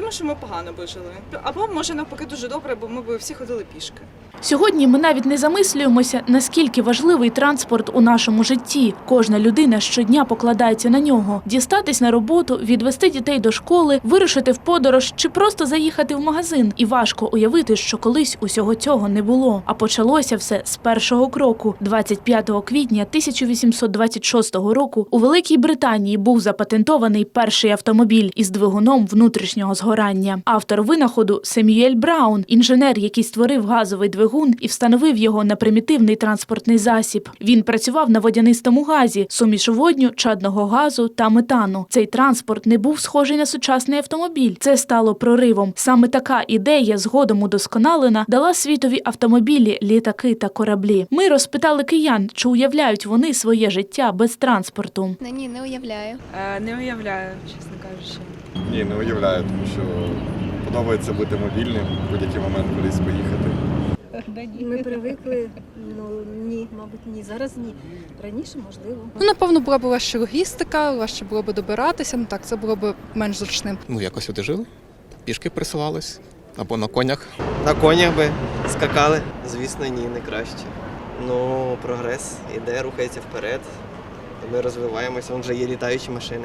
думаю, що ми погано би жили. Або може навпаки дуже добре, бо ми б всі ходили пішки. Сьогодні ми навіть не замислюємося, наскільки важливий транспорт у нашому житті. Кожна людина щодня покладається на нього: дістатись на роботу, відвести дітей до школи, вирушити в подорож чи просто заїхати в магазин. І важко уявити, що колись усього цього не було. А почалося все з першого кроку. 25 квітня 1826 року у Великій Британії був запатентований перший автомобіль із двигуном внутрішнього згорання. Автор винаходу Семюель Браун, інженер, який створив газовий двигун і встановив його на примітивний транспортний засіб. Він працював на водянистому газі, суміш водню, чадного газу та метану. Цей транспорт не був схожий на сучасний автомобіль. Це стало проривом. Саме така ідея, згодом удосконалена, дала світові автомобілі, літаки та кораблі. Ми розпитали киян, чи уявляють вони своє життя без транспорту. Ні, не уявляю. Е, Не уявляю, чесно кажучи. Ні, не уявляю, тому що подобається бути мобільним, в будь-який момент кудись поїхати. Ми привикли, ну ні, мабуть, ні. Зараз ні. Раніше можливо. Ну, напевно, була б важча логістика, важче було б добиратися. Ну так, це було б менш зручним. Ну, якось одежили, пішки присилались або на конях. На конях би скакали? Звісно, ні, не краще. Ну, прогрес іде, рухається вперед. Ми розвиваємося, вже є літаючі машини.